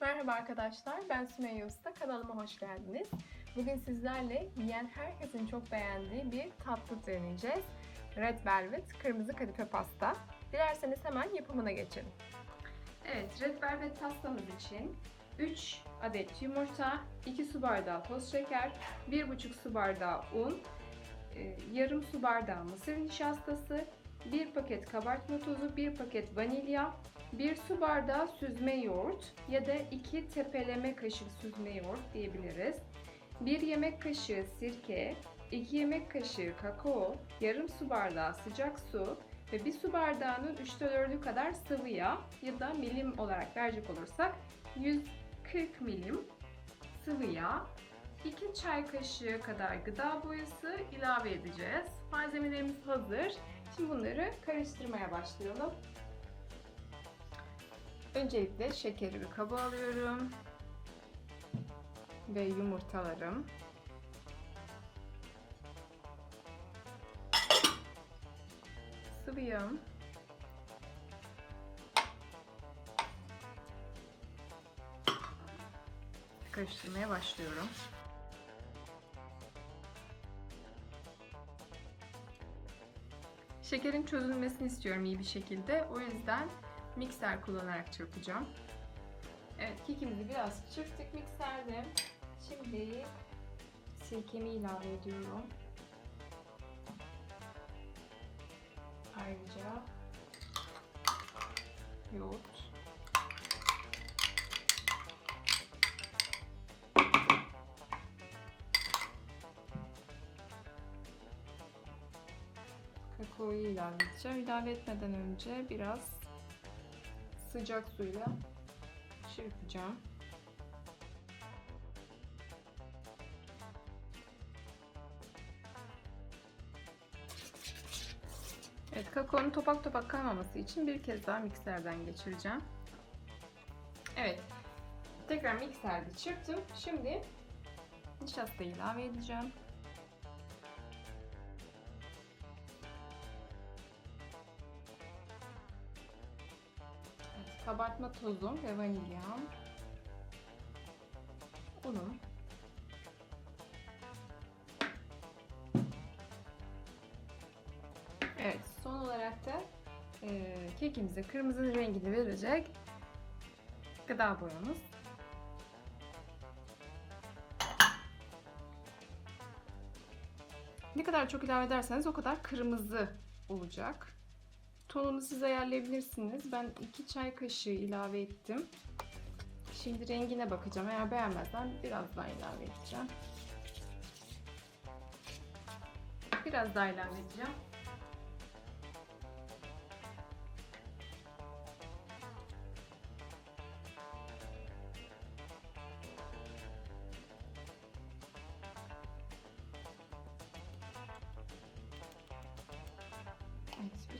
Merhaba arkadaşlar, ben Sümeyye Usta. Kanalıma hoş geldiniz. Bugün sizlerle yiyen herkesin çok beğendiği bir tatlı deneyeceğiz. Red Velvet kırmızı kadife pasta. Dilerseniz hemen yapımına geçelim. Evet, Red Velvet pastamız için 3 adet yumurta, 2 su bardağı toz şeker, 1,5 su bardağı un, e, yarım su bardağı mısır nişastası, 1 paket kabartma tozu, 1 paket vanilya, 1 su bardağı süzme yoğurt ya da 2 tepeleme kaşık süzme yoğurt diyebiliriz. 1 yemek kaşığı sirke, 2 yemek kaşığı kakao, yarım su bardağı sıcak su ve 1 su bardağının 3'te 4'ü kadar sıvı yağ ya da milim olarak verecek olursak 140 milim sıvı yağ, 2 çay kaşığı kadar gıda boyası ilave edeceğiz. Malzemelerimiz hazır. Şimdi bunları karıştırmaya başlayalım. Öncelikle şekeri bir kaba alıyorum. Ve yumurtalarım. Sıvı yağım. Karıştırmaya başlıyorum. Şekerin çözülmesini istiyorum iyi bir şekilde. O yüzden mikser kullanarak çırpacağım. Evet kekimizi biraz çırptık mikserde. Şimdi sirkemi ilave ediyorum. Ayrıca yoğurt. Kakaoyu ilave edeceğim. İlave etmeden önce biraz sıcak suyla çırpacağım. Evet, kakaonun topak topak kalmaması için bir kez daha mikserden geçireceğim. Evet, tekrar mikserde çırptım. Şimdi nişastayı ilave edeceğim. Kabartma tozum ve vanilyam. Unum. Evet, son olarak da e, kekimize kırmızı rengini verecek gıda boyamız. Ne kadar çok ilave ederseniz o kadar kırmızı olacak. Tonunu siz ayarlayabilirsiniz. Ben 2 çay kaşığı ilave ettim. Şimdi rengine bakacağım. Eğer beğenmezsem biraz daha ilave edeceğim. Biraz daha ilave edeceğim.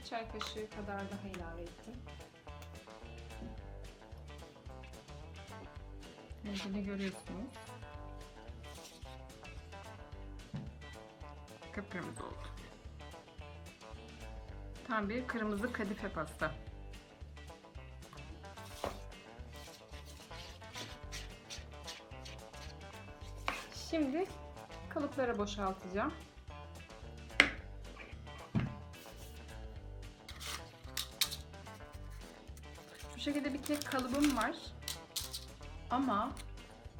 Çay kaşığı kadar daha ilave ettim. Rengini görüyorsunuz. Kıpkırmızı oldu. Tam bir kırmızı kadife pasta. Şimdi kalıplara boşaltacağım. Şekilde bir kek kalıbım var. Ama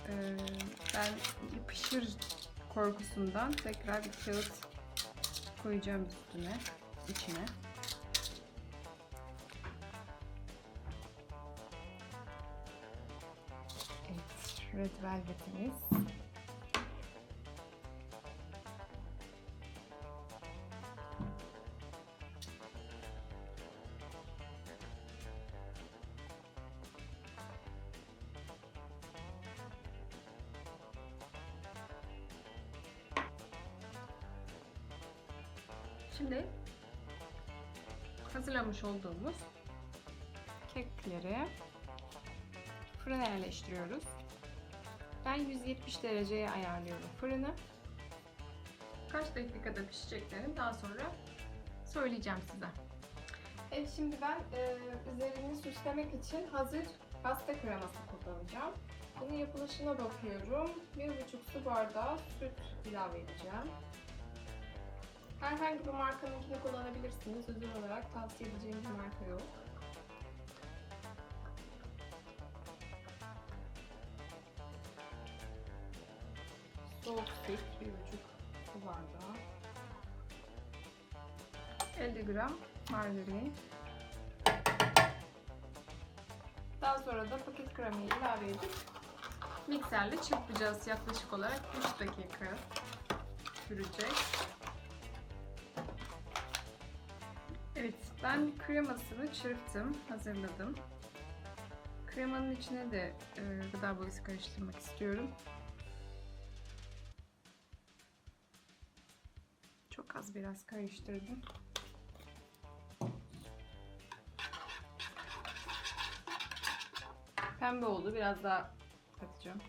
e, ben yapışır korkusundan tekrar bir kağıt koyacağım üstüne, içine. Evet, red velvetimiz. Şimdi hazırlamış olduğumuz kekleri fırına yerleştiriyoruz. Ben 170 dereceye ayarlıyorum fırını. Kaç dakikada pişeceklerini daha sonra söyleyeceğim size. Evet şimdi ben e, üzerini süslemek için hazır pasta kreması kullanacağım. Bunun yapılışına bakıyorum. 1,5 su bardağı süt ilave edeceğim. Herhangi bir markanınkini kullanabilirsiniz. Özel olarak tavsiye edeceğim bir marka yok. Soğuk süt 1,5 su bardağı. 50 gram margarin. Daha sonra da paket kremayı ilave edip mikserle çırpacağız. Yaklaşık olarak 3 dakika sürecek. Evet, ben kremasını çırptım, hazırladım. Kremanın içine de e, gıda boyası karıştırmak istiyorum. Çok az biraz karıştırdım. Pembe oldu. Biraz daha katacağım.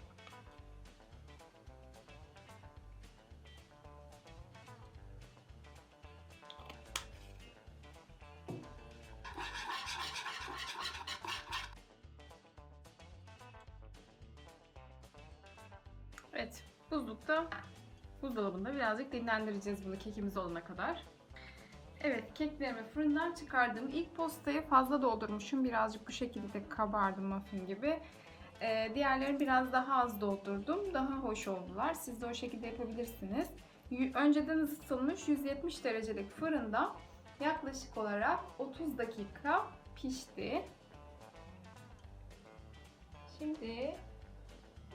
Buzlukta, buzdolabında birazcık dinlendireceğiz bunu kekimiz olana kadar. Evet, keklerimi fırından çıkardım. İlk postayı fazla doldurmuşum. Birazcık bu şekilde kabardı muffin gibi. Ee, diğerlerini biraz daha az doldurdum. Daha hoş oldular. Siz de o şekilde yapabilirsiniz. Önceden ısıtılmış 170 derecelik fırında yaklaşık olarak 30 dakika pişti. Şimdi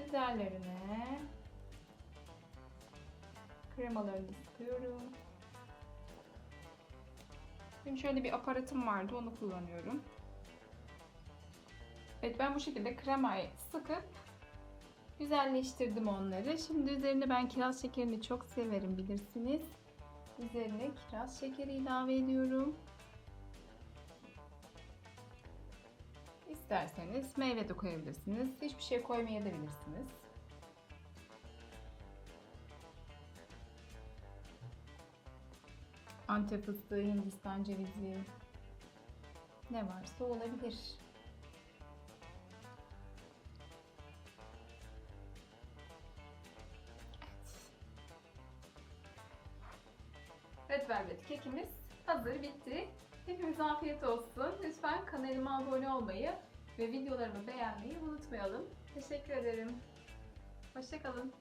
üzerlerine kremalarını sıkıyorum. Benim şöyle bir aparatım vardı onu kullanıyorum. Evet ben bu şekilde kremayı sıkıp güzelleştirdim onları. Şimdi üzerine ben kiraz şekerini çok severim bilirsiniz. Üzerine kiraz şekeri ilave ediyorum. İsterseniz meyve de koyabilirsiniz. Hiçbir şey koymayabilirsiniz. Antep fıstığı, Hindistan cevizi ne varsa olabilir. Evet. Velvet kekimiz hazır bitti. Hepimize afiyet olsun. Lütfen kanalıma abone olmayı ve videolarımı beğenmeyi unutmayalım. Teşekkür ederim. Hoşçakalın.